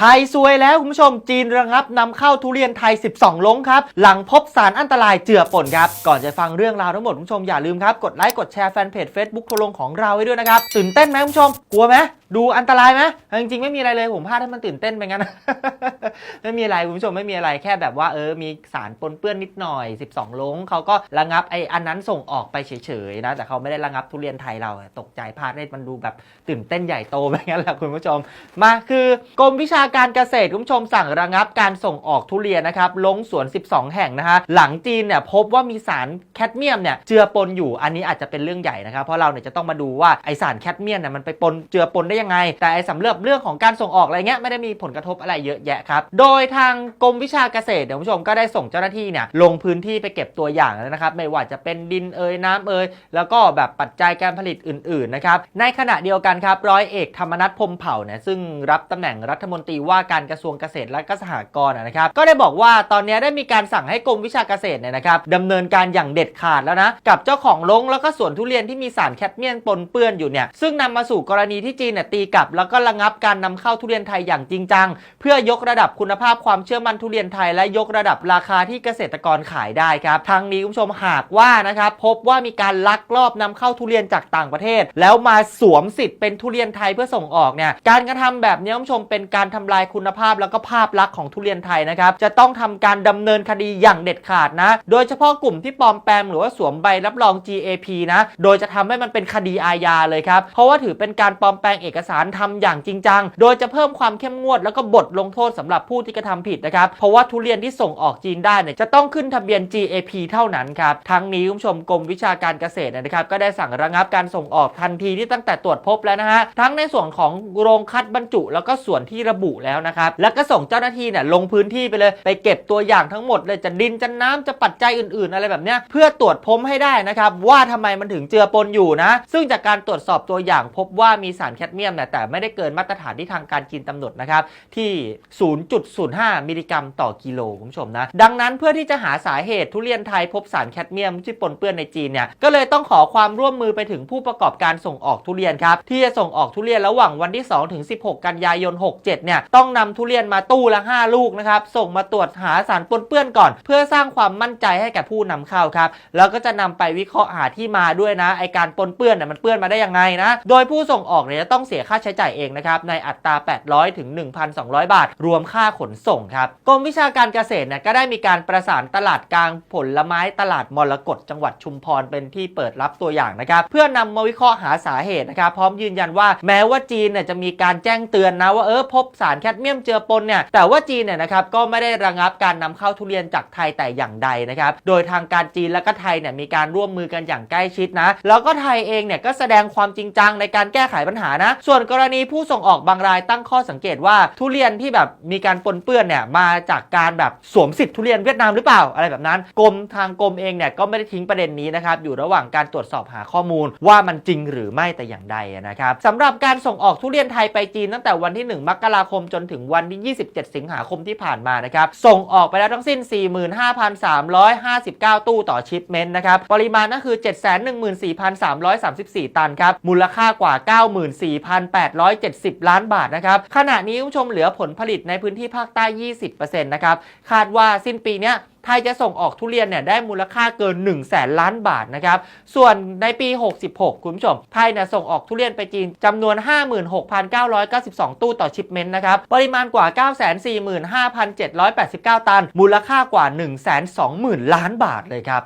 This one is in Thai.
ไทยซวยแล้วคุณผู้ชมจีนระงับนำเข้าทุเรียนไทย 12 ลงครับ หลังพบสารอันตรายเจือป่นครับ ก่อนจะฟังเรื่องราวทั้งหมดคุณผู้ชมอย่าลืมครับ กดไลค์กดแชร์แฟนเพจ Facebook ทัวร์ลงของเราไว้ด้วยนะครับ ตื่นเต้นไหมคุณผู้ชม กลัวไหม ดูอันตรายไหมจริงๆไม่มีอะไรเลยผมพลาดให้มันตื่นเต้นไปงั้น ไม่มีอะไรคุณผู้ชมไม่มีอะไรแค่แบบว่าเออมีสารปนเปื้อนนิดหน่อย 12 ลงเขาก็ระงับไอ้อันนั้นส่งออกไปเฉยๆนะแต่เขาไม่ได้ระงับทุเรียนไทยเราตกใจพลาดได้มันดูแบบตื่นเต้นใหญ่โตไปงั้นแหละคุณผู้ชม มาคือกรมวิชาการเกษตรคุณผู้ชมสั่งระงับการส่งออกทุเรียนนะครับลงสวน 12 แห่งนะฮะหลังจีนเนี่ยพบว่ามีสารแคดเมียมเนี่ยเจือปนอยู่อันนี้อาจจะเป็นเรื่องใหญ่นะครับเพราะเราเนี่ยจะต้องมาดูว่าไอสารแคดเมียมเนี่ยมันไปปนเจือปนได้ยังไง แต่ไอสำหรับเรื่องของการส่งออกอะไรเงี้ยไม่ได้มีผลกระทบอะไรเยอะแยะครับ โดยทางกรมวิชาเกษตรเดี๋ยวคุณผู้ชมก็ได้ส่งเจ้าหน้าที่เนี่ยลงพื้นที่ไปเก็บตัวอย่างแล้วนะครับ ไม่ว่าจะเป็นดินเอยน้ำเอยแล้วก็แบบปัจจัยการผลิตอื่นๆนะครับในขณะเดียวกันครับร้อยเอกธรรมนัฐพมเผ่าเนี่ยซึ่งรับตำแหน่งรัฐมนตรีว่าการกระทรวงเกษตรและก็สหกรณ์นะครับก็ได้บอกว่าตอนนี้ได้มีการสั่งให้กรมวิชาเกษตรเนี่ยนะครับดำเนินการอย่างเด็ดขาดแล้วนะกับเจ้าของลงแล้วก็สวนทุเรียนที่มีสารแคดเมียมปนเปื้อนอยู่เนี่ยซึ่งนำมาสู่กรณีที่จีนเนี่ยตีกลับ แล้วก็ระงับการนำเข้าทุเรียนไทยอย่างจริงจัง เพื่อยกระดับคุณภาพความเชื่อมั่นทุเรียนไทย และยกระดับราคาที่เกษตรกรขายได้ครับทางนี้คุณผู้ชมหากว่านะครับพบว่ามีการลักลอบนำเข้าทุเรียนจากต่างประเทศ แล้วมาสวมสิทธิ์เป็นทุเรียนไทยเพื่อส่งออกเนี่ยการกระทำแบบนี้คุณผู้ชมเป็นการทำลายคุณภาพแล้วก็ภาพลักษณ์ของทุเรียนไทยนะครับจะต้องทำการดำเนินคดีอย่างเด็ดขาดนะ โดยเฉพาะกลุ่มที่ปลอมแปลงหรือว่าสวมใบรับรอง GAP นะ โดยจะทำให้มันเป็นคดีอาญาเลยครับ เพราะว่าถือเป็นการปลอมแปลงเอกสารทำอย่างจริงจัง โดยจะเพิ่มความเข้มงวดแล้วก็บทลงโทษสำหรับผู้ที่กระทำผิดนะครับ เพราะว่าทุเรียนที่ส่งออกจีนได้เนี่ยจะต้องขึ้นทะเบียน GAP เท่านั้นครับ ทั้งนี้คุณผู้ชมกรมวิชาการเกษตรนะครับก็ได้สั่งระงับการส่งออกทันทีที่ตั้งแต่ตรวจพบแล้วนะฮะ ทั้งในส่วนของโรงคัดบรรจุ แล้วก็ส่วนที่ระบุแล้วนะครับ แล้วก็ส่งเจ้าหน้าที่เนี่ยลงพื้นที่ไปเลย ไปเก็บตัวอย่างทั้งหมดเลยจะดินจะน้ำจะปัจจัยอื่น ๆ อะไรแบบเนี้ยเพื่อตรวจพบให้ได้นะครับว่าทำไมมันถึงเจือปนอยู่นะ ซึ่งจากการตรวจสอบตัวอย่างพบว่ามีสารแคดเมียมเนี่ยแต่ไม่ได้เกินมาตรฐานที่ทางการจีนกำหนดนะครับที่ 0.05 มิลลิกรัมต่อกิโลคุณผู้ชมนะ ดังนั้นเพื่อที่จะหาสาเหตุทุเรียนไทยพบสารแคดเมียมที่ปนเปื้อนในจีนเนี่ยก็เลยต้องขอความร่วมมือไปถึงผู้ประกอบการส่งออกทุเรียนครับที่จะส่งออกทุเรียนระหว่างวันที่ 2 ถึง 16 กันยายน 67 เนี่ยต้องนำทุเรียนมาตู้ละ 5 ลูกนะครับส่งมาตรวจหาสารปนเปื้อนก่อน เพื่อสร้างความมั่นใจให้แก่ผู้นำเข้าครับแล้วก็จะนำไปวิเคราะห์หาที่มาด้วยนะไอการปนเปื้อนเนี่ยมันเปื้อนมาได้ยังไงนะโดยผู้ส่งออกเนี่ยจะต้องเสียค่าใช้จ่ายเองนะครับในอัตรา 800 ถึง 1,200 บาท รวมค่าขนส่งครับกรมวิชาการเกษตรเนี่ยก็ได้มีการประสานตลาดกลางผลไม้ตลาดมรกตจังหวัดชุมพรเป็นที่เปิดรับตัวอย่างนะครับเพื่อนำมาวิเคราะห์หาสาเหตุนะครับพร้อมยืนยันว่าแม้ว่าจีนเนี่ยจะมีการแจ้งเตือนนะว่าเออพบสารแคดเมียมเจือปนเนี่ยแต่ว่าจีนเนี่ยนะครับก็ไม่ได้ระงับการนำเข้าทุเรียนจากไทยแต่อย่างใดนะครับโดยทางการจีนและก็ไทยเนี่ยมีการร่วมมือกันอย่างใกล้ชิดนะแล้วก็ไทยเองเนี่ยก็แสดงความจริงจังในการแก้ไขปัญหานะส่วนกรณีผู้ส่งออกบางรายตั้งข้อสังเกตว่าทุเรียนที่แบบมีการปนเปื้อนเนี่ยมาจากการแบบสวมสิทธิ์ทุเรียนเวียดนามหรือเปล่าอะไรแบบนั้นกรมทางกรมเองเนี่ยก็ไม่ได้ทิ้งประเด็นนี้นะครับอยู่ระหว่างการตรวจสอบหาข้อมูลว่ามันจริงหรือไม่แต่อย่างใดนะครับสำหรับการส่งออกทุเรียนไทยไปจีนตั้งแต่วันที่ 1 มกราคมจนถึงวันที่ 27 สิงหาคมที่ผ่านมานะครับส่งออกไปแล้วทั้งสิ้น 45,359 ตู้ต่อชิปเมนต์นะครับปริมาณก็คือ 714,334 ตันครับมูลค่ากว่า94,870 ล้านบาทนะครับขณะนี้คุณผู้ชมเหลือผลผลิตในพื้นที่ภาคใต้ 20%นะครับคาดว่าสิ้นปีเนี้ยไทยจะส่งออกทุเรียนเนี่ยได้มูลค่าเกิน 1 0 0 0 0แสนล้านบาทนะครับ ส่วนในปี 66 คุณผู้ชม ไทยเนี่ยส่งออกทุเรียนไปจีนจำนวน 56,992 ตู้ต่อชิปเมนต์นะครับ ปริมาณกว่า 945,789 ตัน มูลค่ากว่า 120,000 ล้านบาทเลยครับ